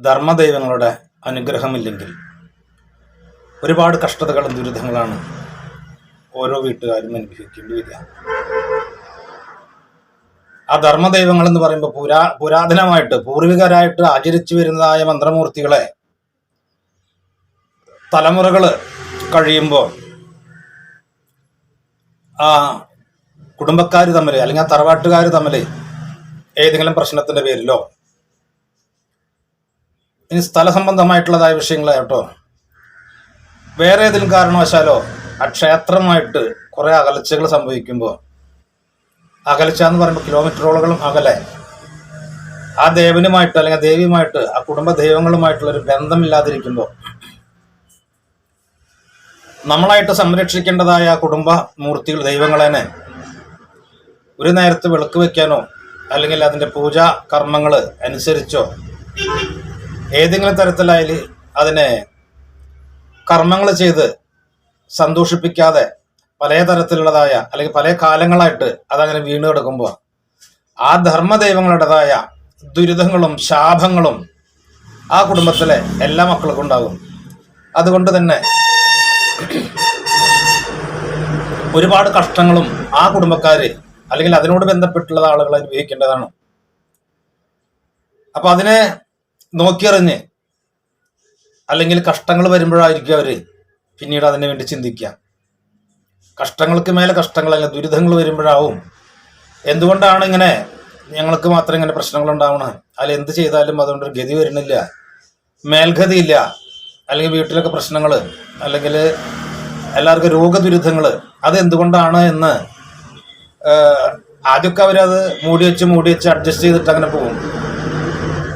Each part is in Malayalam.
ധർമ്മദൈവങ്ങളുടെ അനുഗ്രഹമില്ലെങ്കിൽ ഒരുപാട് കഷ്ടതകളും ദുരിതങ്ങളാണ് ഓരോ വീട്ടുകാരും അനുഭവിക്കേണ്ടി വരിക ആ ധർമ്മദൈവങ്ങൾ എന്ന് പറയുമ്പോൾ പുരാ പുരാതനമായിട്ട് പൂർവികരായിട്ട് ആചരിച്ചു വരുന്നതായ മന്ത്രമൂർത്തികളെ തലമുറകൾ കഴിയുമ്പോൾ ആ കുടുംബക്കാർ തമ്മിൽ അല്ലെങ്കിൽ ആ തറവാട്ടുകാർ തമ്മിൽ ഏതെങ്കിലും പ്രശ്നത്തിന്റെ പേരിലോ ഇനി സ്ഥല സംബന്ധമായിട്ടുള്ളതായ വിഷയങ്ങളായിട്ടോ വേറെ ഏതെങ്കിലും കാരണവശാലോ ആ ക്ഷേത്രമായിട്ട് കുറെ അകലച്ചകൾ സംഭവിക്കുമ്പോൾ അകലച്ച എന്ന് പറയുമ്പോൾ കിലോമീറ്ററോളുകളും അകലെ. ആ ദേവനുമായിട്ട് അല്ലെങ്കിൽ ദേവിയുമായിട്ട് ആ കുടുംബ ദൈവങ്ങളുമായിട്ടുള്ള ഒരു ബന്ധമില്ലാതിരിക്കുമ്പോൾ നമ്മളായിട്ട് സംരക്ഷിക്കേണ്ടതായ ആ കുടുംബ മൂർത്തികൾ ദൈവങ്ങളെന്നെ ഒരു നേരത്ത് വിളക്ക് വെക്കാനോ അല്ലെങ്കിൽ അതിന്റെ പൂജാ കർമ്മങ്ങൾ അനുസരിച്ചോ ഏതെങ്കിലും തരത്തിലായാലും അതിനെ കർമ്മങ്ങൾ ചെയ്ത് സന്തോഷിപ്പിക്കാതെ പല തരത്തിലുള്ളതായ അല്ലെങ്കിൽ പല കാലങ്ങളായിട്ട് അതങ്ങനെ വീണ് കിടക്കുമ്പോൾ ആ ധർമ്മദൈവങ്ങളുടേതായ ദുരിതങ്ങളും ശാപങ്ങളും ആ കുടുംബത്തിലെ എല്ലാ മക്കൾക്കും ഉണ്ടാകും. അതുകൊണ്ട് തന്നെ ഒരുപാട് കഷ്ടങ്ങളും ആ കുടുംബക്കാര് അല്ലെങ്കിൽ അതിനോട് ബന്ധപ്പെട്ടുള്ള ആളുകൾ അനുഭവിക്കേണ്ടതാണ്. അപ്പൊ അതിനെ നോക്കിയറിഞ്ഞ്. അല്ലെങ്കിൽ കഷ്ടങ്ങൾ വരുമ്പോഴായിരിക്കും അവർ പിന്നീട് അതിനു വേണ്ടി ചിന്തിക്കുക കഷ്ടങ്ങൾക്ക് മേലെ കഷ്ടങ്ങൾ അല്ലെങ്കിൽ ദുരിതങ്ങൾ വരുമ്പോഴാവും. എന്തുകൊണ്ടാണ് ഇങ്ങനെ ഞങ്ങൾക്ക് മാത്രം ഇങ്ങനെ പ്രശ്നങ്ങൾ ഉണ്ടാവണം അതിൽ എന്ത് ചെയ്താലും അതുകൊണ്ടൊരു ഗതി വരുന്നില്ല. മേൽഗതിയില്ല. അല്ലെങ്കിൽ വീട്ടിലൊക്കെ പ്രശ്നങ്ങൾ അല്ലെങ്കിൽ എല്ലാവർക്കും രോഗദുരിതങ്ങൾ. അതെന്തുകൊണ്ടാണ് എന്ന് ആദ്യമൊക്കെ അവരത് മൂടി വെച്ച് മൂടി വെച്ച് അഡ്ജസ്റ്റ് ചെയ്തിട്ട് അങ്ങനെ പോകും.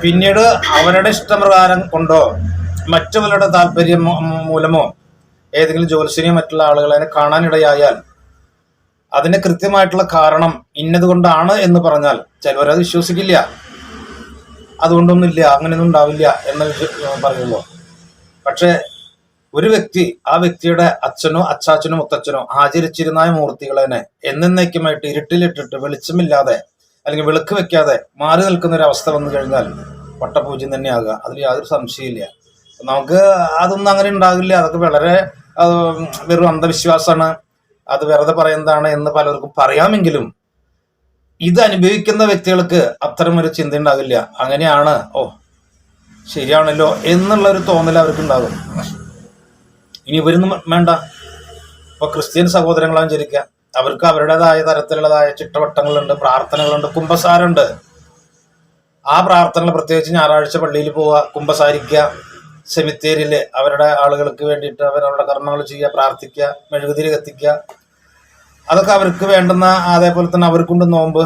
പിന്നീട് അവരുടെ ഇഷ്ടപ്രകാരം കൊണ്ടോ മറ്റുള്ളവരുടെ താല്പര്യം മൂലമോ ഏതെങ്കിലും ജ്യോത്സ്യനെയോ മറ്റുള്ള ആളുകളെ കാണാനിടയായാൽ അതിന് കൃത്യമായിട്ടുള്ള കാരണം ഇന്നതുകൊണ്ടാണ് എന്ന് പറഞ്ഞാൽ ചിലവരത് വിശ്വസിക്കില്ല. അതുകൊണ്ടൊന്നുമില്ല അങ്ങനെയൊന്നും ഉണ്ടാവില്ല എന്ന് പറയുള്ളൂ. പക്ഷേ ഒരു വ്യക്തി ആ വ്യക്തിയുടെ അച്ഛനോ അച്ചാച്ചനോ മുത്തച്ഛനോ ആചരിച്ചിരുന്ന മൂർത്തികളെ എന്നേക്കുമായിട്ട് ഇരുട്ടിലിട്ടിട്ട് വെളിച്ചമില്ലാതെ അല്ലെങ്കിൽ വിളക്ക് വെക്കാതെ മാറി നിൽക്കുന്ന ഒരു അവസ്ഥ വന്നു കഴിഞ്ഞാൽ വട്ടപൂജ്യം തന്നെയാകുക. അതിൽ യാതൊരു സംശയമില്ല നമുക്ക് അതൊന്നും അങ്ങനെ ഉണ്ടാകില്ല അതൊക്കെ വളരെ വെറും അന്ധവിശ്വാസമാണ്. അത് വെറുതെ പറയുന്നതാണ് എന്ന് പലർക്കും പറയാമെങ്കിലും ഇത് അനുഭവിക്കുന്ന വ്യക്തികൾക്ക് അത്തരം ഒരു ചിന്ത ഉണ്ടാകില്ല അങ്ങനെയാണ് ഓ ശരിയാണല്ലോ എന്നുള്ള ഒരു തോന്നൽ അവർക്ക് ഉണ്ടാകും ഇനി ഇവരൊന്നും വേണ്ട. ഇപ്പൊ ക്രിസ്ത്യൻ സഹോദരങ്ങളാണ് ചരിക്കുക അവർക്ക് അവരുടേതായ തരത്തിലുള്ളതായ ചിട്ടവട്ടങ്ങളുണ്ട് പ്രാർത്ഥനകളുണ്ട് കുംഭസാരമുണ്ട്. ആ പ്രാർത്ഥനകൾ പ്രത്യേകിച്ച് ഞായറാഴ്ച പള്ളിയിൽ പോവുക കുംഭസാരിക്കുക സെമിത്തേരിയിൽ അവരുടെ ആളുകൾക്ക് വേണ്ടിയിട്ട് അവരവരുടെ കർമ്മങ്ങൾ ചെയ്യുക പ്രാർത്ഥിക്കുക മെഴുകുതിരി കത്തിക്കുക. അതൊക്കെ അവർക്ക് വേണ്ടുന്ന അതേപോലെ തന്നെ അവർക്കുണ്ട് നോമ്പ്.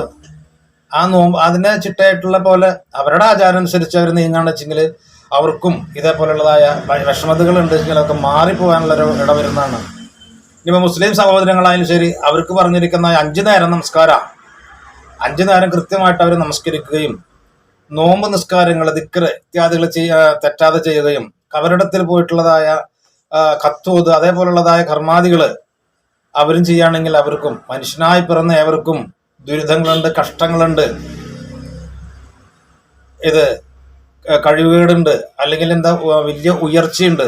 ആ നോമ്പ് അതിനെ ചിട്ടയായിട്ടുള്ള പോലെ അവരുടെ ആചാരം അനുസരിച്ച് അവർ നീങ്ങാന്ന് വെച്ചെങ്കിൽ അവർക്കും ഇതേപോലെയുള്ളതായ വിഷമതകൾ ഉണ്ട് വെച്ചെങ്കിൽ അതൊക്കെ മാറിപ്പോകാനുള്ള ഒരു ഇട വരുന്നതാണ്. ഇനിയിപ്പോൾ മുസ്ലിം സഹോദരങ്ങളായാലും ശരി അവർക്ക് പറഞ്ഞിരിക്കുന്ന അഞ്ചു നേരം നമസ്കാരം. അഞ്ചു നേരം കൃത്യമായിട്ട് അവർ നമസ്കരിക്കുകയും നോമ്പ് നിസ്കാരങ്ങൾ ദിക്കറ് ഇത്യാദികൾ ചെയ്യ തെറ്റാതെ ചെയ്യുകയും കബരിടത്തിൽ പോയിട്ടുള്ളതായ കത്തോത് അതേപോലുള്ളതായ കർമാദികൾ അവരും ചെയ്യുകയാണെങ്കിൽ അവർക്കും മനുഷ്യനായി പിറന്ന ഏവർക്കും ദുരിതങ്ങളുണ്ട് കഷ്ടങ്ങളുണ്ട്. ഇത് കഴിവുകേടുണ്ട് അല്ലെങ്കിൽ എന്താ വലിയ ഉയർച്ചയുണ്ട്.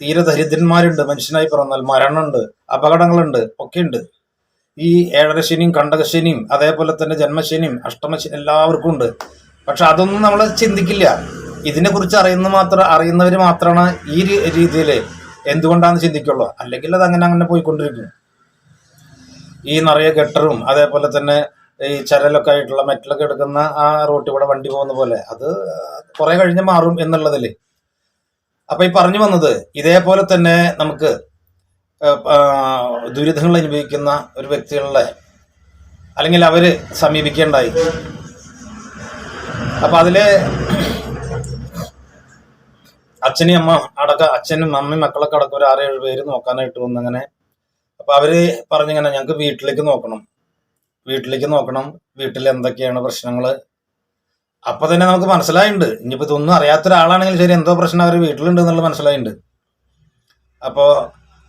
തീരെ ദരിദ്രന്മാരുണ്ട് മനുഷ്യനായി പിറന്നാൽ മരണമുണ്ട് അപകടങ്ങളുണ്ട് ഒക്കെയുണ്ട്. ഈ ഏഴരശനിയും കണ്ടകശനിയും അതേപോലെ തന്നെ ജന്മശനിയും അഷ്ടമശനി എല്ലാവർക്കും ഉണ്ട്. പക്ഷെ അതൊന്നും നമ്മൾ ചിന്തിക്കില്ല. ഇതിനെക്കുറിച്ച് അറിയുന്ന മാത്രം അറിയുന്നവർ മാത്രമാണ് ഈ രീതിയിൽ എന്തുകൊണ്ടാണെന്ന് ചിന്തിക്കുള്ളൂ. അല്ലെങ്കിൽ അത് അങ്ങനെ അങ്ങനെ പോയിക്കൊണ്ടിരിക്കും. ഈ നിറയെ ഗട്ടറും അതേപോലെ തന്നെ ഈ ചരലൊക്കെ ആയിട്ടുള്ള മെറ്റലൊക്കെ എടുക്കുന്ന ആ റോട്ടിൽ കൂടെ വണ്ടി പോകുന്ന പോലെ അത് കുറെ കഴിഞ്ഞ് മാറും എന്നുള്ളതിൽ അപ്പൊ ഈ പറഞ്ഞു വന്നത് ഇതേപോലെ തന്നെ നമുക്ക് ദുരിതങ്ങൾ അനുഭവിക്കുന്ന ഒരു വ്യക്തികളെ അല്ലെങ്കിൽ അവർ സമീപിക്കേണ്ടായി. അപ്പൊ അതിൽ അച്ഛനും അമ്മ അടക്ക അച്ഛനും അമ്മയും മക്കളൊക്കെ അടക്കം ഒരു ആറേഴ് പേര് നോക്കാനായിട്ട് വന്നു അങ്ങനെ അപ്പൊ അവർ പറഞ്ഞിങ്ങനെ ഞങ്ങൾക്ക് വീട്ടിലേക്ക് നോക്കണം. വീട്ടിലേക്ക് നോക്കണം. വീട്ടിൽ എന്തൊക്കെയാണ് പ്രശ്നങ്ങൾ അപ്പൊ തന്നെ നമുക്ക് മനസ്സിലായിട്ടുണ്ട് ഇനിയിപ്പോ ഇതൊന്നും അറിയാത്ത ഒരാളാണെങ്കിൽ ശരി എന്തോ പ്രശ്നം അവർ വീട്ടിലുണ്ട് എന്നുള്ളത് മനസ്സിലായിട്ടുണ്ട് അപ്പോ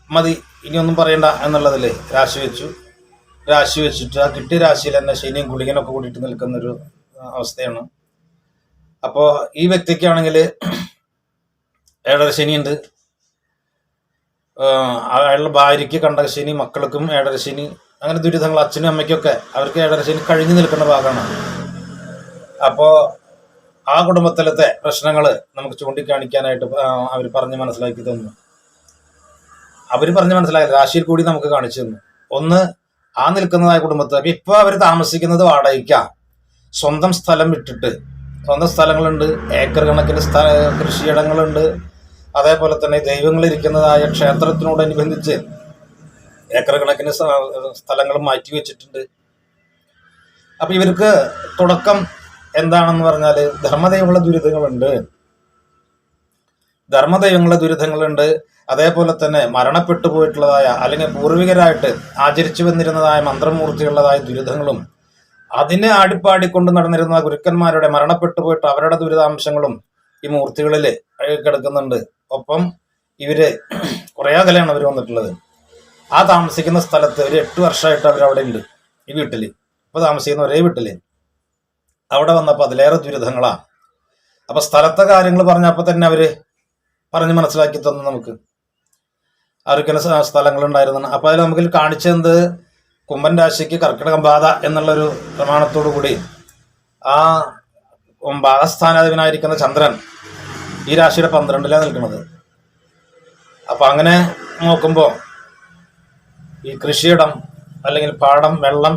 മതി ഇനിയൊന്നും പറയണ്ട എന്നുള്ളതിൽ രാശി വെച്ചു. രാശി വെച്ചിട്ട് ആ കിട്ടിയ രാശിയിൽ തന്നെ ശനിയും ഗുളികനൊക്കെ കൂടിയിട്ട് നിൽക്കുന്ന ഒരു അവസ്ഥയാണ്. അപ്പോൾ ഈ വ്യക്തിക്കാണെങ്കിൽ ഏഴരശനിയുണ്ട് ശനിയുണ്ട്. അയാളുടെ ഭാര്യയ്ക്ക് കണ്ടകശനി മക്കൾക്കും ഏഴരശനി അങ്ങനെ ദുരിതങ്ങൾ അച്ഛനും അമ്മയ്ക്കൊക്കെ അവർക്ക് ഏഴരശനി കഴിഞ്ഞു നിൽക്കുന്ന ഭാഗമാണ്. അപ്പോ ആ കുടുംബത്തിലത്തെ പ്രശ്നങ്ങൾ നമുക്ക് ചൂണ്ടിക്കാണിക്കാനായിട്ട് അവർ പറഞ്ഞ് മനസ്സിലാക്കി തന്നു. അവർ പറഞ്ഞ് മനസ്സിലാക്കി രാശിയിൽ കൂടി നമുക്ക് കാണിച്ചു തന്നു. ഒന്ന് ആ നിൽക്കുന്നതായ കുടുംബത്തെ അപ്പൊ ഇപ്പൊ അവർ താമസിക്കുന്നത് വാടകയ്ക്ക. സ്വന്തം സ്ഥലം വിട്ടിട്ട് സ്വന്തം സ്ഥലങ്ങളുണ്ട് ഏക്കർ കണക്കിന് സ്ഥല കൃഷിയിടങ്ങളുണ്ട് അതേപോലെ തന്നെ ദൈവങ്ങളിരിക്കുന്നതായ ക്ഷേത്രത്തിനോടനുബന്ധിച്ച് ഏക്കർ കണക്കിന് സ്ഥ- സ്ഥലങ്ങൾ മാറ്റി വെച്ചിട്ടുണ്ട്. അപ്പം ഇവർക്ക് തുടക്കം എന്താണെന്ന് പറഞ്ഞാൽ ധർമ്മദൈവങ്ങളുടെ ദുരിതങ്ങളുണ്ട്. ധർമ്മദൈവങ്ങളുടെ ദുരിതങ്ങളുണ്ട്. അതേപോലെ തന്നെ മരണപ്പെട്ടു പോയിട്ടുള്ളതായ അല്ലെങ്കിൽ പൂർവികരായിട്ട് ആചരിച്ചു വന്നിരുന്നതായ മന്ത്രമൂർത്തിയുള്ളതായ ദുരിതങ്ങളും അതിനെ ആടിപ്പാടിക്കൊണ്ട് നടന്നിരുന്ന ഗുരുക്കന്മാരുടെ മരണപ്പെട്ടു പോയിട്ട് അവരുടെ ദുരിതാംശങ്ങളും ഈ മൂർത്തികളിൽ കിടക്കുന്നുണ്ട്. ഒപ്പം ഇവർ കുറേ അകലെയാണ് അവർ വന്നിട്ടുള്ളത്. ആ താമസിക്കുന്ന സ്ഥലത്ത് ഒരു എട്ട് വർഷമായിട്ട് അവർ അവിടെ ഉണ്ട് ഈ വീട്ടിൽ ഇപ്പൊ താമസിക്കുന്ന ഒരേ വീട്ടിൽ. അവിടെ വന്നപ്പോൾ അതിലേറെ ദുരിതങ്ങളാ. അപ്പൊ സ്ഥലത്തെ കാര്യങ്ങൾ പറഞ്ഞപ്പോൾ തന്നെ അവർ പറഞ്ഞ് മനസ്സിലാക്കി തന്നു നമുക്ക്. അവർക്ക് സ്ഥലങ്ങൾ ഉണ്ടായിരുന്നു അപ്പൊ അതിൽ നമുക്ക് കാണിച്ചത് കുംഭൻ രാശിക്ക് കർക്കിടക ബാധ എന്നുള്ളൊരു പ്രമാണത്തോടു കൂടി ആ ബാധസ്ഥാനാധിപനായിരിക്കുന്ന ചന്ദ്രൻ ഈ രാശിയുടെ പന്ത്രണ്ടിലാണ് നിൽക്കുന്നത്. അപ്പം അങ്ങനെ നോക്കുമ്പോൾ ഈ കൃഷിയിടം അല്ലെങ്കിൽ പാടം വെള്ളം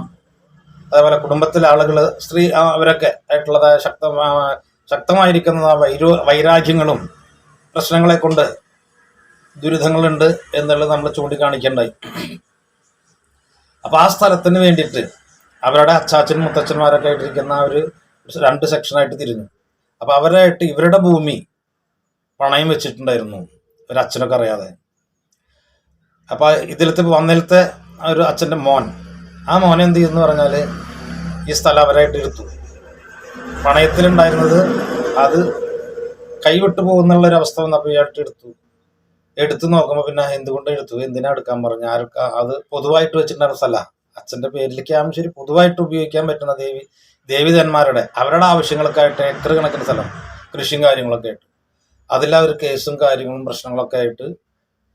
അതേപോലെ കുടുംബത്തിലെ ആളുകൾ സ്ത്രീ അവരൊക്കെ ആയിട്ടുള്ളതായ ശക്ത ശക്തമായിരിക്കുന്ന വൈരോ വൈരാഗ്യങ്ങളും പ്രശ്നങ്ങളെ കൊണ്ട് ദുരിതങ്ങളുണ്ട് എന്നുള്ളത് നമ്മൾ ചൂണ്ടിക്കാണിക്കേണ്ടായി അപ്പൊ ആ സ്ഥലത്തിന് വേണ്ടിയിട്ട് അവരുടെ അച്ചാച്ചനും മുത്തച്ഛന്മാരൊക്കെ ആയിട്ടിരിക്കുന്ന ഒരു രണ്ട് സെക്ഷനായിട്ട് തിരിഞ്ഞു. അപ്പൊ അവരായിട്ട് ഇവരുടെ ഭൂമി പണയം വെച്ചിട്ടുണ്ടായിരുന്നു. ഒരു അച്ഛനൊക്കെ അറിയാതെ. അപ്പൊ ഇതിലത്തെ വന്നിലത്തെ ഒരു അച്ഛന്റെ മോൻ. ആ മോൻ എന്ത് ചെയ്യുന്നു പറഞ്ഞാൽ ഈ സ്ഥലം അവരായിട്ട് എടുത്തു. പണയത്തിലുണ്ടായിരുന്നത് അത് കൈവിട്ടു പോകുന്നുള്ള ഒരു അവസ്ഥ വന്നപ്പോൾ ഇയാൾക്ക് എടുത്തു എടുത്തു നോക്കുമ്പോൾ പിന്നെ എന്തുകൊണ്ട് എടുത്തു? എന്തിനാ എടുക്കാൻ പറഞ്ഞു? ആർക്ക് അത് പൊതുവായിട്ട് വെച്ചിട്ടുണ്ടായിരുന്ന സ്ഥല. അച്ഛന്റെ പേരിലേക്ക് ശരി പൊതുവായിട്ട് ഉപയോഗിക്കാൻ പറ്റുന്ന ദേവി ദേവിതന്മാരുടെ അവരുടെ ആവശ്യങ്ങൾക്കായിട്ട് ഏക്കർ കണക്കിന് സ്ഥലം കൃഷിയും കാര്യങ്ങളൊക്കെ ആയിട്ട്. അതിൽ അവർ കേസും കാര്യങ്ങളും പ്രശ്നങ്ങളൊക്കെ ആയിട്ട്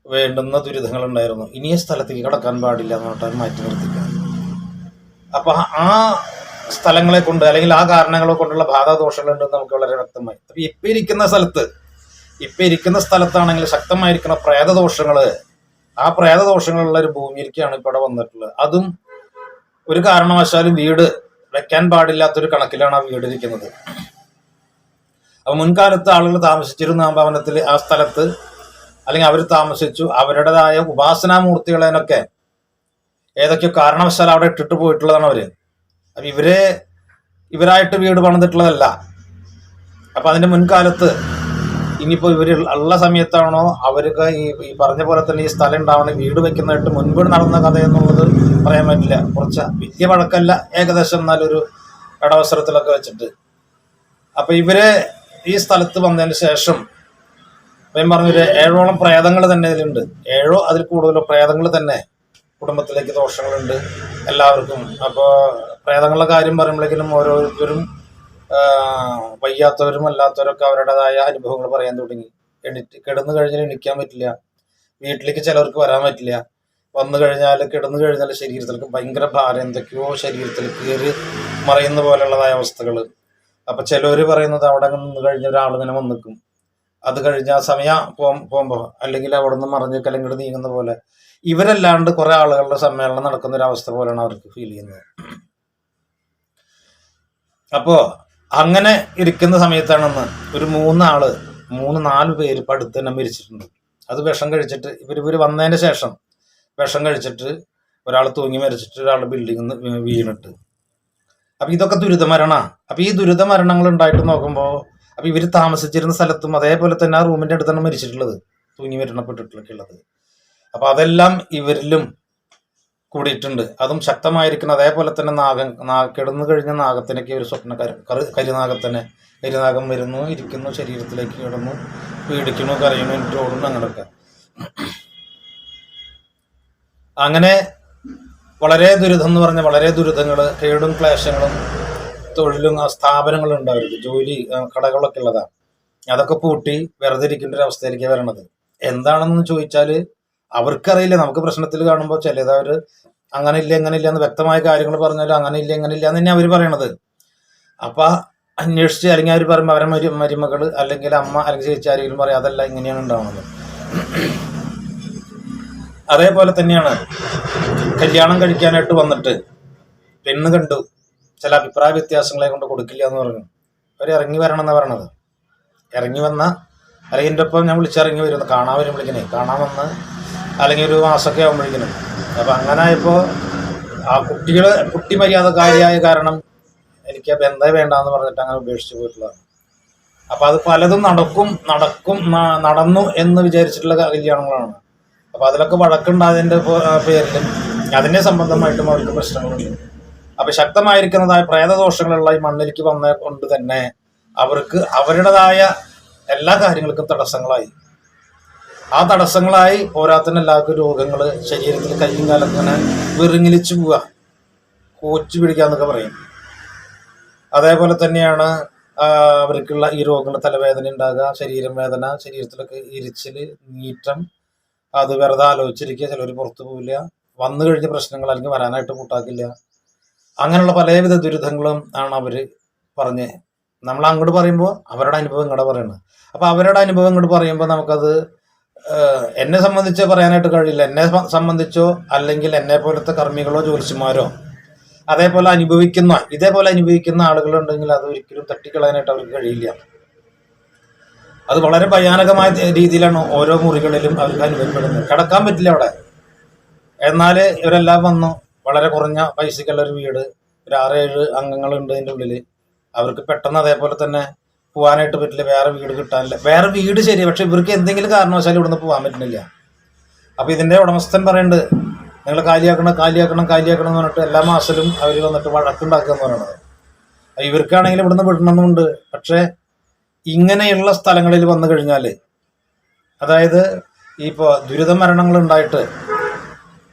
വേണ്ടുന്ന ദുരിതങ്ങൾ ഉണ്ടായിരുന്നു. ഇനി ഈ സ്ഥലത്തേക്ക് കടക്കാൻ പാടില്ല എന്ന് പറഞ്ഞിട്ട് മാറ്റി നിർത്തിക്കുക. അപ്പൊ ആ സ്ഥലങ്ങളെ കൊണ്ട് അല്ലെങ്കിൽ ആ കാരണങ്ങളെ കൊണ്ടുള്ള ബാധാദോഷങ്ങളുണ്ടെന്ന് നമുക്ക് വളരെ വ്യക്തമായി. അപ്പൊ ഇപ്പൊ ഇരിക്കുന്ന സ്ഥലത്ത് ഇപ്പൊ ഇരിക്കുന്ന സ്ഥലത്താണെങ്കിൽ ശക്തമായിരിക്കുന്ന പ്രേതദോഷങ്ങൾ ആ പ്രേതദോഷങ്ങളുള്ള ഒരു ഭൂമിയിലേക്കാണ് ഇപ്പൊ ഇവിടെ വന്നിട്ടുള്ളത്. അതും ഒരു കാരണവശാലും വീട് വെക്കാൻ പാടില്ലാത്തൊരു കണക്കിലാണ് ആ വീട് ഇരിക്കുന്നത്. അപ്പൊ മുൻകാലത്ത് ആളുകൾ താമസിച്ചിരുന്ന ആ ഭവനത്തിൽ ആ സ്ഥലത്ത് അല്ലെങ്കിൽ അവർ താമസിച്ചു അവരുടേതായ ഉപാസനാമൂർത്തികളെനൊക്കെ ഏതൊക്കെയോ കാരണവശാൽ അവിടെ ഇട്ടിട്ട് പോയിട്ടുള്ളതാണ് അവർ. അപ്പൊ ഇവരെ ഇവരായിട്ട് വീട് പണിതിട്ടുള്ളതല്ല. അപ്പൊ അതിന്റെ മുൻകാലത്ത് ഇനിയിപ്പോ ഇവർ ഉള്ള സമയത്താണോ അവർക്ക് ഈ ഈ പറഞ്ഞ പോലെ തന്നെ ഈ സ്ഥലം ഉണ്ടാവണം വീട് വെക്കുന്നതായിട്ട് മുൻപ് നടന്ന കഥ എന്നുള്ളത് പറയാൻ പറ്റില്ല. കുറച്ച് വലിയ വഴക്കല്ല ഏകദേശം എന്നാലൊരു ഇടവസരത്തിലൊക്കെ വെച്ചിട്ട്. അപ്പൊ ഇവരെ ഈ സ്ഥലത്ത് വന്നതിന് ശേഷം ഞാൻ പറഞ്ഞൊരു ഏഴോളം പ്രേതങ്ങൾ തന്നെ ഇതിലുണ്ട്. ഏഴോ അതിൽ കൂടുതലോ പ്രേതങ്ങൾ തന്നെ കുടുംബത്തിലേക്ക് ദോഷങ്ങളുണ്ട് എല്ലാവർക്കും. അപ്പോൾ പ്രേതങ്ങളുടെ കാര്യം പറയുമ്പോഴേക്കും ഓരോരുത്തരും വയ്യാത്തവരും അല്ലാത്തവരൊക്കെ അവരുടേതായ അനുഭവങ്ങൾ പറയാൻ തുടങ്ങി. എണീറ്റ് കിടന്നു കഴിഞ്ഞാൽ എണീക്കാൻ പറ്റില്ല. വീട്ടിലേക്ക് ചിലവർക്ക് വരാൻ പറ്റില്ല. വന്നു കഴിഞ്ഞാൽ കിടന്നു കഴിഞ്ഞാൽ ശരീരത്തിലേക്ക് ഭയങ്കര ഭാരം എന്തൊക്കെയോ ശരീരത്തിൽ കയറി മറയുന്ന പോലെയുള്ളതായ അവസ്ഥകൾ അപ്പൊ ചിലവര് പറയുന്നത് അവിടെ നിന്ന് കഴിഞ്ഞ ഒരാൾ ഇങ്ങനെ വന്നിക്കും. അത് കഴിഞ്ഞ ആ സമയം പോകുമ്പോൾ അല്ലെങ്കിൽ അവിടെ നിന്ന് മറിഞ്ഞ് കലങ്ങട് നീങ്ങുന്ന പോലെ ഇവരല്ലാണ്ട് കുറെ ആളുകളുടെ സമ്മേളനം നടക്കുന്ന ഒരു അവസ്ഥ പോലെയാണ് അവർക്ക് ഫീൽ ചെയ്യുന്നത്. അപ്പോ അങ്ങനെ ഇരിക്കുന്ന സമയത്താണെന്ന് ഒരു മൂന്നാൾ മൂന്ന് നാല് പേര് ഇപ്പൊ അടുത്ത് തന്നെ മരിച്ചിട്ടുണ്ട്. അത് വിഷം കഴിച്ചിട്ട് ഇവർ ഇവർ വന്നതിന് ശേഷം വിഷം കഴിച്ചിട്ട് ഒരാൾ തൂങ്ങി മരിച്ചിട്ട് ഒരാൾ ബിൽഡിംഗിൽ നിന്ന് വീണിട്ട്. അപ്പൊ ഇതൊക്കെ ദുരിതമരണ. അപ്പൊ ഈ ദുരിത മരണങ്ങൾ ഉണ്ടായിട്ട് നോക്കുമ്പോൾ അപ്പൊ ഇവർ താമസിച്ചിരുന്ന സ്ഥലത്തും അതേപോലെ തന്നെ ആ റൂമിന്റെ അടുത്താണ് മരിച്ചിട്ടുള്ളത് തൂങ്ങി മരണപ്പെട്ടിട്ടുള്ളത് അപ്പൊ അതെല്ലാം ഇവരിലും കൂടിയിട്ടുണ്ട്. അതും ശക്തമായിരിക്കുന്ന അതേപോലെ തന്നെ നാഗം നാ കിടന്നു കഴിഞ്ഞ നാഗത്തിനൊക്കെ ഒരു സ്വപ്ന കരു കരു- കരിനാഗത്തിനെ കരിനാഗം വരുന്നു ഇരിക്കുന്നു ശരീരത്തിലേക്ക് കിടന്നു പീഡിക്കുന്നു കരയുന്നു എനിക്ക് ഓടുന്നു അങ്ങനെയൊക്കെ. അങ്ങനെ വളരെ ദുരിതം എന്ന് പറഞ്ഞാൽ വളരെ ദുരിതങ്ങൾ കേടും ക്ലേശങ്ങളും തൊഴിലും സ്ഥാപനങ്ങളും ഉണ്ടാവരുത്. ജോലി കടകളൊക്കെ ഉള്ളതാണ്. അതൊക്കെ പൂട്ടി വെറുതെ ഇരിക്കേണ്ട ഒരു അവസ്ഥയിലേക്ക് വരണത്. എന്താണെന്ന് ചോദിച്ചാൽ അവർക്കറിയില്ല. നമുക്ക് പ്രശ്നത്തിൽ കാണുമ്പോൾ ചിലത് അവർ അങ്ങനെ ഇല്ല എങ്ങനെ ഇല്ല എന്ന് വ്യക്തമായ കാര്യങ്ങൾ പറഞ്ഞാലും അങ്ങനെ ഇല്ല എങ്ങനെ ഇല്ല എന്ന് തന്നെ അവർ പറയണത്. അപ്പൊ അന്വേഷിച്ച് അല്ലെങ്കിൽ അവർ പറയുമ്പോൾ അവരെ മരു മരുമകൾ അല്ലെങ്കിൽ അമ്മ അല്ലെങ്കിൽ ചേച്ചി ആരെങ്കിലും പറയും അതല്ല ഇങ്ങനെയാണ് ഉണ്ടാവുന്നത്. അതേപോലെ തന്നെയാണ്. കല്യാണം കഴിക്കാനായിട്ട് വന്നിട്ട് പെണ്ണ് കണ്ടു. ചില അഭിപ്രായ വ്യത്യാസങ്ങളെ കൊണ്ട് കൊടുക്കില്ല എന്ന് പറഞ്ഞു. അവർ ഇറങ്ങി വരണം എന്നാണ് പറയണത്. ഇറങ്ങി വന്ന അല്ലെങ്കിൽ എന്റെ ഒപ്പം ഞാൻ വിളിച്ചിറങ്ങി വരുന്നു. കാണാൻ വരുമ്പോഴേക്കിനെ കാണാൻ വന്ന് അല്ലെങ്കിൽ ഒരു മാസമൊക്കെ ആകുമ്പോഴേക്കിനും അപ്പം അങ്ങനെ ഇപ്പോൾ ആ കുട്ടികൾ കുട്ടി മര്യാദക്കാരിയായ കാരണം എനിക്ക് ബന്ധം വേണ്ടാന്ന് പറഞ്ഞിട്ട് അങ്ങനെ ഉപേക്ഷിച്ച് പോയിട്ടുള്ളതാണ്. അപ്പം അത് പലതും നടക്കും നടക്കും നടന്നു എന്ന് വിചാരിച്ചിട്ടുള്ള കല്യാണങ്ങളാണ്. അപ്പം അതിലൊക്കെ വഴക്കുണ്ടായതിന്റെ പേരിലും അതിനെ സംബന്ധമായിട്ടും അവർക്ക് പ്രശ്നങ്ങളുണ്ട്. അപ്പം ശക്തമായിരിക്കുന്നതായ പ്രേതദോഷങ്ങളുള്ള ഈ മണ്ണിലേക്ക് വന്ന കൊണ്ട് തന്നെ അവർക്ക് അവരുടേതായ എല്ലാ കാര്യങ്ങൾക്കും തടസ്സങ്ങളായി. ആ തടസ്സങ്ങളായി പോരാത്തിന് എല്ലാവർക്കും രോഗങ്ങൾ ശരീരത്തിൽ കയ്യും കാലം ഇങ്ങനെ വിറിങ്ങിലിച്ചു പോവുക. കോച്ചു പിടിക്കാന്നൊക്കെ പറയും. അതേപോലെ തന്നെയാണ് അവർക്കുള്ള ഈ രോഗങ്ങൾ തലവേദന ഉണ്ടാകുക ശരീരം വേദന ശരീരത്തിലൊക്കെ ഇരിച്ചിൽ നീറ്റം അത് വെറുതെ ആലോചിച്ചിരിക്കുക ചിലർ പുറത്തു പോവില്ല വന്നു കഴിഞ്ഞ പ്രശ്നങ്ങൾ അല്ലെങ്കിൽ വരാനായിട്ട് കൂട്ടാക്കില്ല. അങ്ങനെയുള്ള പലവിധ ദുരിതങ്ങളും ആണ് അവർ പറഞ്ഞ് നമ്മൾ അങ്ങോട്ട് പറയുമ്പോൾ അവരുടെ അനുഭവം ഇങ്ങോട്ട് പറയണം. അപ്പൊ അവരുടെ അനുഭവം ഇങ്ങോട്ട് പറയുമ്പോൾ നമുക്കത് എന്നെ സംബന്ധിച്ച് പറയാനായിട്ട് കഴിയില്ല. എന്നെ സംബന്ധിച്ചോ അല്ലെങ്കിൽ എന്നെ പോലത്തെ കർമ്മികളോ ജോലിസിമാരോ അതേപോലെ അനുഭവിക്കുന്ന ഇതേപോലെ അനുഭവിക്കുന്ന ആളുകളുണ്ടെങ്കിൽ അത് ഒരിക്കലും തട്ടിക്കളയാനായിട്ട് അവർക്ക് കഴിയില്ല. അത് വളരെ ഭയാനകമായ രീതിയിലാണ് ഓരോ മുറികളിലും അവർക്ക് അനുഭവപ്പെടുന്നത്. കിടക്കാൻ പറ്റില്ല അവിടെ. എന്നാൽ ഇവരെല്ലാം വന്നു. വളരെ കുറഞ്ഞ പൈസക്കുള്ള ഒരു വീട്. ഒരു ആറേഴ് അംഗങ്ങളുണ്ട് അതിന്റെ ഉള്ളിൽ അവർക്ക് പെട്ടെന്ന് അതേപോലെ തന്നെ പോകാനായിട്ട് പറ്റില്ല. വേറെ വീട് കിട്ടാനില്ല. വേറെ വീട് ശരി പക്ഷെ ഇവർക്ക് എന്തെങ്കിലും കാരണവശാലും ഇവിടുന്ന് പോകാൻ പറ്റുന്നില്ല. അപ്പൊ ഇതിന്റെ ഉടമസ്ഥൻ പറയുന്നുണ്ട് നിങ്ങൾ കാലിയാക്കണം കാലിയാക്കണം കാലിയാക്കണം എന്ന് പറഞ്ഞിട്ട് എല്ലാ മാസത്തിലും അവർ വന്നിട്ട് വഴക്കുണ്ടാക്കുക എന്ന് പറയുന്നത് ഇവർക്കാണെങ്കിലും ഇവിടുന്ന് വിടണമെന്നുണ്ട്. പക്ഷെ ഇങ്ങനെയുള്ള സ്ഥലങ്ങളിൽ വന്നു കഴിഞ്ഞാൽ അതായത് ഇപ്പോൾ ദുരിത മരണങ്ങൾ ഉണ്ടായിട്ട്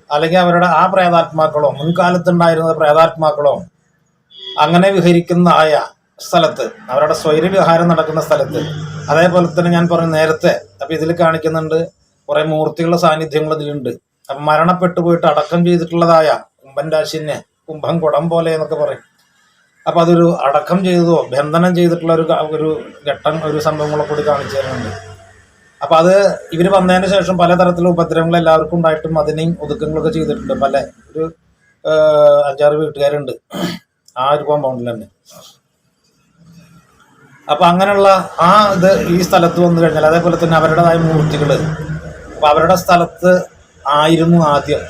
അല്ലെങ്കിൽ അവരുടെ ആ പ്രേതാത്മാക്കളോ മുൻകാലത്തുണ്ടായിരുന്ന പ്രേതാത്മാക്കളോ അങ്ങനെ വിഹരിക്കുന്ന ആയ സ്ഥലത്ത് അവരുടെ സ്വൈര്യവിഹാരം നടക്കുന്ന സ്ഥലത്ത്. അതേപോലെ തന്നെ ഞാൻ പറഞ്ഞു നേരത്തെ അപ്പൊ ഇതിൽ കാണിക്കുന്നുണ്ട് കുറെ മൂർത്തികളുടെ സാന്നിധ്യങ്ങൾ ഇതിലുണ്ട്. മരണപ്പെട്ടു പോയിട്ട് അടക്കം ചെയ്തിട്ടുള്ളതായ കുംഭൻ രാശിനെ കുംഭം കുടം പോലെ എന്നൊക്കെ പറയും. അപ്പൊ അതൊരു അടക്കം ചെയ്തതോ ബന്ധനം ചെയ്തിട്ടുള്ള ഒരു ഒരു ഘട്ടം ഒരു സംഭവങ്ങളൊക്കെ കൂടി കാണിച്ചു തരുന്നുണ്ട്. അപ്പൊ അത് ഇവർ വന്നതിന് ശേഷം പലതരത്തിലുള്ള ഉപദ്രവങ്ങൾ എല്ലാവർക്കും ഉണ്ടായിട്ടും അതിനെയും ഒതുക്കങ്ങളൊക്കെ ചെയ്തിട്ടുണ്ട്. പല ഒരു അഞ്ചാറ് വീട്ടുകാരുണ്ട്. ആ ഒരു കോമ്പൗണ്ടിൽ തന്നെ. അപ്പൊ അങ്ങനെയുള്ള ആ ഇത് ഈ സ്ഥലത്ത് വന്നു കഴിഞ്ഞാൽ അതേപോലെ തന്നെ അവരുടേതായ മൂർത്തികൾ. അപ്പൊ അവരുടെ സ്ഥലത്ത് ആയിരുന്നു ആദ്യം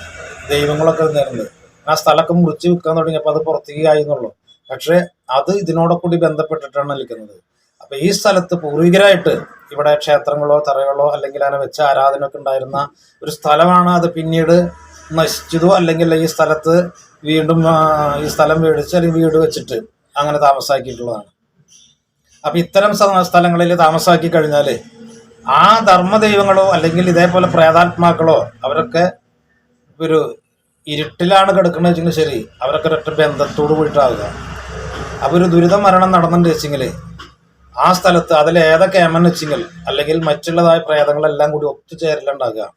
ദൈവങ്ങളൊക്കെ നേരുന്നത്. ആ സ്ഥലമൊക്കെ മുറിച്ച് വിൽക്കാൻ തുടങ്ങിയപ്പോൾ അത് പുറത്തേക്ക് ആയിരുന്നുള്ളൂ പക്ഷേ അത് ഇതിനോടെ കൂടി ബന്ധപ്പെട്ടിട്ടാണ് നിൽക്കുന്നത്. അപ്പൊ ഈ സ്ഥലത്ത് പൂർവികരായിട്ട് ഇവിടെ ക്ഷേത്രങ്ങളോ തറകളോ അല്ലെങ്കിൽ അങ്ങനെ വെച്ച ആരാധനയൊക്കെ ഉണ്ടായിരുന്ന ഒരു സ്ഥലമാണ് അത് പിന്നീട് നശിച്ചതോ അല്ലെങ്കിൽ ഈ സ്ഥലത്ത് വീണ്ടും ഈ സ്ഥലം മേടിച്ച് അല്ലെങ്കിൽ വീട് വെച്ചിട്ട് അങ്ങനെ താമസാക്കിയിട്ടുള്ളതാണ്. അപ്പൊ ഇത്തരം സ്ഥലങ്ങളിൽ താമസാക്കി കഴിഞ്ഞാൽ ആ ധർമ്മദൈവങ്ങളോ അല്ലെങ്കിൽ ഇതേപോലെ പ്രേതാത്മാക്കളോ അവരൊക്കെ ഒരു ഇരുട്ടിലാണ് കിടക്കുന്നത് വെച്ചെങ്കിൽ ശരി. അവരൊക്കെ ഒരൊറ്റ ബന്ധത്തോട് പോയിട്ടാവുക. അപ്പൊ ഒരു ദുരിത മരണം നടന്നിട്ടുണ്ട് വെച്ചെങ്കിൽ ആ സ്ഥലത്ത് അതിൽ ഏതൊക്കെ ഏമൻ വെച്ചെങ്കിൽ അല്ലെങ്കിൽ മറ്റുള്ളതായ പ്രേതങ്ങളെല്ലാം കൂടി ഒത്തുചേരലുണ്ടാകുക.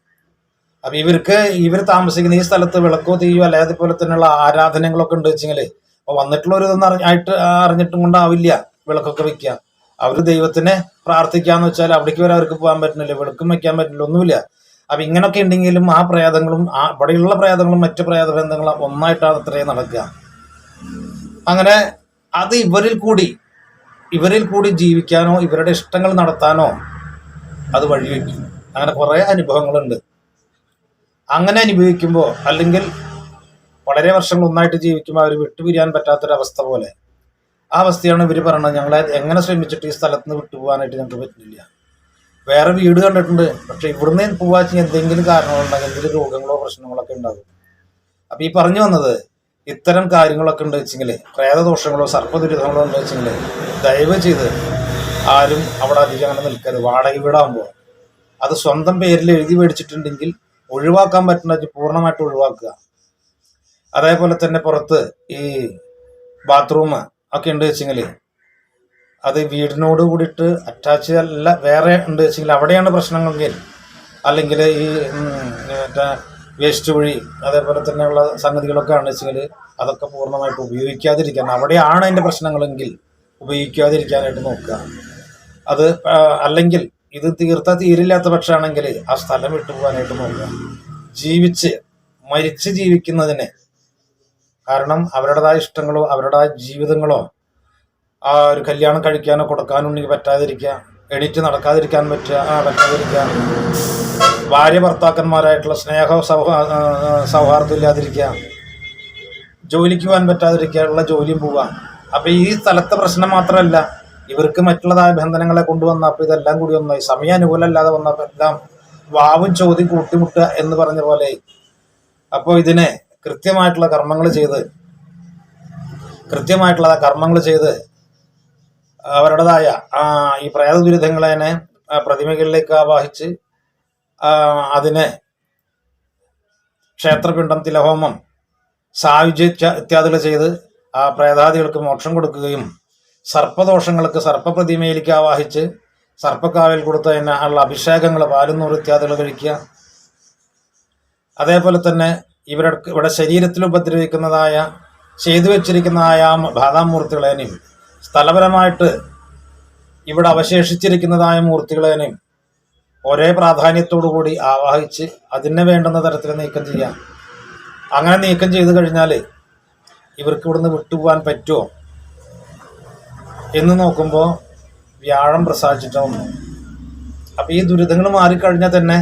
അപ്പൊ ഇവർക്ക് ഇവർ താമസിക്കുന്ന ഈ സ്ഥലത്ത് വിളക്കോ തീയോ അല്ലെ അതുപോലെ തന്നെയുള്ള ആരാധനകളൊക്കെ ഉണ്ട് വെച്ചെങ്കിൽ അപ്പൊ വന്നിട്ടുള്ള ഒരു ഇതൊന്നും ആയിട്ട് അറിഞ്ഞിട്ടും കൊണ്ടാവില്ല. വിളക്കൊക്കെ വെക്കാം അവർ ദൈവത്തിനെ പ്രാർത്ഥിക്കാന്ന് വെച്ചാൽ അവിടേക്ക് വരെ അവർക്ക് പോകാൻ പറ്റുന്നില്ല. വിളക്കും വെക്കാൻ പറ്റില്ല ഒന്നുമില്ല. അപ്പൊ ഇങ്ങനൊക്കെ ഉണ്ടെങ്കിലും ആ പ്രേതങ്ങളും ആ ഇവിടെയുള്ള പ്രേതങ്ങളും മറ്റു പ്രേതബന്ധങ്ങളും ഒന്നായിട്ടാണ് അത്രയും നടക്കുക. അങ്ങനെ അത് ഇവരിൽ കൂടി ഇവരിൽ കൂടി ജീവിക്കാനോ ഇവരുടെ ഇഷ്ടങ്ങൾ നടത്താനോ അത് വഴിവെക്കും അങ്ങനെ കുറെ അനുഭവങ്ങളുണ്ട്. അങ്ങനെ അനുഭവിക്കുമ്പോൾ അല്ലെങ്കിൽ വളരെ വർഷങ്ങൾ ഒന്നായിട്ട് ജീവിക്കുമ്പോൾ അവർ വിട്ടുപിരിയാൻ പറ്റാത്തൊരവസ്ഥ പോലെ ആ അവസ്ഥയാണ് ഇവർ പറയുന്നത് ഞങ്ങളെ എങ്ങനെ ശ്രമിച്ചിട്ട് ഈ സ്ഥലത്ത് നിന്ന് വിട്ടുപോകാനായിട്ട് ഞങ്ങൾക്ക് പറ്റുന്നില്ല. വേറെ വീട് കണ്ടിട്ടുണ്ട്. പക്ഷെ ഇവിടുന്ന് പോവാച്ച എന്തെങ്കിലും കാരണങ്ങളുണ്ടെങ്കിൽ എന്തെങ്കിലും രോഗങ്ങളോ പ്രശ്നങ്ങളോ ഒക്കെ ഉണ്ടാകും. അപ്പൊ ഈ പറഞ്ഞു വന്നത് ഇത്തരം കാര്യങ്ങളൊക്കെ ഉണ്ട് വെച്ചെങ്കിൽ പ്രേതദോഷങ്ങളോ സർപ്പദുരിതങ്ങളോ ഉണ്ട് വെച്ചെങ്കിൽ ദയവ് ചെയ്ത് ആരും അവിടെ അധികം അങ്ങനെ നിൽക്കരുത്. വാടക വീടാകുമ്പോൾ അത് സ്വന്തം പേരിൽ എഴുതി മേടിച്ചിട്ടുണ്ടെങ്കിൽ ഒഴിവാക്കാൻ പറ്റുന്ന പൂർണമായിട്ട് ഒഴിവാക്കുക. അതേപോലെ തന്നെ പുറത്ത് ഈ ബാത്റൂം ഒക്കെ ഉണ്ട് വെച്ചെങ്കിൽ അത് വീടിനോട് കൂടിയിട്ട് അറ്റാച്ച് അല്ല വേറെ ഉണ്ട് വെച്ചെങ്കിൽ അവിടെയാണ് പ്രശ്നങ്ങളെങ്കിൽ അല്ലെങ്കിൽ ഈ മറ്റേ വേസ്റ്റ് വഴി അതേപോലെ തന്നെയുള്ള സംഗതികളൊക്കെ ആണ് വെച്ചെങ്കിൽ അതൊക്കെ പൂർണമായിട്ട് ഉപയോഗിക്കാതിരിക്കാൻ അവിടെയാണ് അതിന്റെ പ്രശ്നങ്ങളെങ്കിൽ ഉപയോഗിക്കാതിരിക്കാനായിട്ട് നോക്കുക. അത് അല്ലെങ്കിൽ ഇത് തീർത്ത തീരില്ലാത്ത പക്ഷമാണെങ്കിൽ ആ സ്ഥലം വിട്ടുപോകാനായിട്ട് നോക്കുക. ജീവിച്ച് മരിച്ച് ജീവിക്കുന്നതിന് കാരണം അവരുടേതായ ഇഷ്ടങ്ങളോ അവരുടേതായ ജീവിതങ്ങളോ ആ ഒരു കല്യാണം കഴിക്കാനോ കൊടുക്കാനോ ഉണ്ടെങ്കിൽ പറ്റാതിരിക്കുക എണീറ്റ് നടക്കാതിരിക്കാൻ പറ്റുക പറ്റാതിരിക്കുക. ഭാര്യ ഭർത്താക്കന്മാരായിട്ടുള്ള സ്നേഹ സൗഹാർദ്ദം ഇല്ലാതിരിക്കുക ജോലിക്ക് പോകാൻ പറ്റാതിരിക്കാനുള്ള ജോലിയും പോവാം അപ്പോൾ ഈ സ്ഥലത്തെ പ്രശ്നം മാത്രമല്ല ഇവർക്ക് മറ്റുള്ളതായ ബന്ധനങ്ങളെ കൊണ്ടുവന്നപ്പോൾ ഇതെല്ലാം കൂടി ഒന്നായി. സമയം അനുകൂലമല്ലാതെ വന്നപ്പോൾ എല്ലാം വാവും ചോദ്യം കൂട്ടിമുട്ടുക എന്ന് പറഞ്ഞ പോലെ അപ്പോൾ ഇതിനെ കൃത്യമായിട്ടുള്ള കർമ്മങ്ങൾ ചെയ്ത് കൃത്യമായിട്ടുള്ള കർമ്മങ്ങൾ ചെയ്ത് അവരുടേതായ ആ, ഈ പ്രേത ദുരിതങ്ങളെ പ്രതിമകളിലേക്ക് ആവാഹിച്ച് അതിനെ ക്ഷേത്രപിണ്ഡം തിലഹോമം സായുജ്യ ഇത്യാദികൾ ചെയ്ത് ആ പ്രേതാദികൾക്ക് മോക്ഷം കൊടുക്കുകയും സർപ്പദോഷങ്ങൾക്ക് സർപ്പപ്രതിമയിലേക്ക് ആവാഹിച്ച് സർപ്പക്കാവിൽ കൊടുത്തതിന് ഉള്ള അഭിഷേകങ്ങൾ പാലുന്നൂർ ഇത്യാദികൾ കഴിക്കുക. അതേപോലെ തന്നെ ഇവരുടെ ഇവിടെ ശരീരത്തിൽ ഉപദ്രവിക്കുന്നതായ ചെയ്തു വെച്ചിരിക്കുന്നതായ ആ ബാധാമൂർത്തികളേനെയും സ്ഥലപരമായിട്ട് ഇവിടെ അവശേഷിച്ചിരിക്കുന്നതായ മൂർത്തികളേനെയും ഒരേ പ്രാധാന്യത്തോടു കൂടി ആവാഹിച്ച് അതിനെ വേണ്ടുന്ന തരത്തിൽ നീക്കം ചെയ്യാം. അങ്ങനെ നീക്കം ചെയ്തു കഴിഞ്ഞാൽ ഇവർക്ക് ഇവിടുന്ന് വിട്ടുപോകാൻ പറ്റുമോ എന്ന് നോക്കുമ്പോൾ വ്യാഴം പ്രസാദിച്ചിട്ടാവുന്നു അപ്പോൾ ഈ ദുരിതങ്ങൾ മാറിക്കഴിഞ്ഞാൽ തന്നെ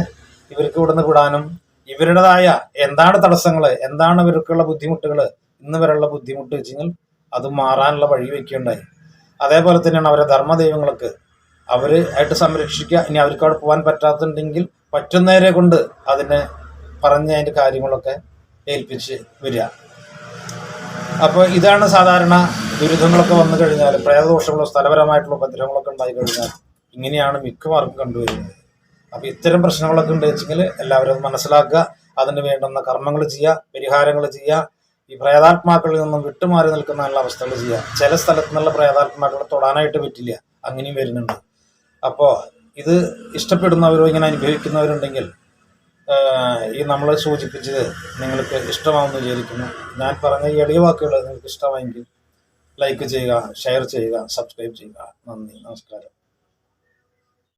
ഇവർക്ക് ഇവിടുന്ന് വിടാനും ഇവരുടേതായ എന്താണ് തടസ്സങ്ങൾ എന്താണ് ഇവർക്കുള്ള ബുദ്ധിമുട്ടുകൾ ഇന്ന് വരെയുള്ള ബുദ്ധിമുട്ട് കഴിഞ്ഞാൽ അത് മാറാനുള്ള വഴി വെക്കുകയുണ്ടായി അതേപോലെ തന്നെയാണ് അവരെ ധർമ്മദൈവങ്ങൾക്ക് അവർ ആയിട്ട് സംരക്ഷിക്കുക. ഇനി അവർക്ക് അവിടെ പോകാൻ പറ്റാത്തുണ്ടെങ്കിൽ പറ്റുന്നവരെ കൊണ്ട് അതിനെ പറഞ്ഞ് അതിന്റെ കാര്യങ്ങളൊക്കെ ഏൽപ്പിച്ച് വരിക. അപ്പോൾ ഇതാണ് സാധാരണ ദുരിതങ്ങളൊക്കെ വന്നു കഴിഞ്ഞാൽ പ്രേതദോഷങ്ങളോ സ്ഥലപരമായിട്ടുള്ള ഉപദ്രവങ്ങളൊക്കെ ഉണ്ടായി കഴിഞ്ഞാൽ ഇങ്ങനെയാണ് മിക്കവാർക്കും കണ്ടുവരുന്നത്. അപ്പോൾ ഇത്തരം പ്രശ്നങ്ങളൊക്കെ ഉണ്ട് വെച്ചെങ്കിൽ എല്ലാവരും അത് മനസ്സിലാക്കുക അതിന് വേണ്ടുന്ന കർമ്മങ്ങൾ ചെയ്യുക പരിഹാരങ്ങൾ ചെയ്യുക ഈ പ്രേതാത്മാക്കളിൽ നിന്നും വിട്ടുമാറി നിൽക്കുന്ന നല്ല അവസ്ഥകൾ ചെയ്യുക. ചില സ്ഥലത്തു നിന്നുള്ള പ്രേതാത്മാക്കളെ തൊടാനായിട്ട് പറ്റില്ല. അങ്ങനെയും വരുന്നുണ്ട്. അപ്പോൾ ഇത് ഇഷ്ടപ്പെടുന്നവരോ ഇങ്ങനെ അനുഭവിക്കുന്നവരുണ്ടെങ്കിൽ ഈ നമ്മൾ സൂചിപ്പിച്ചത് നിങ്ങൾക്ക് ഇഷ്ടമാണെന്ന് വിചാരിക്കുന്നു. ഞാൻ പറഞ്ഞ ഈ എളിയ വാക്കുകൾ നിങ്ങൾക്ക് ഇഷ്ടമായെങ്കിൽ ലൈക്ക് ചെയ്യുക ഷെയർ ചെയ്യുക സബ്സ്ക്രൈബ് ചെയ്യുക. നന്ദി. നമസ്കാരം.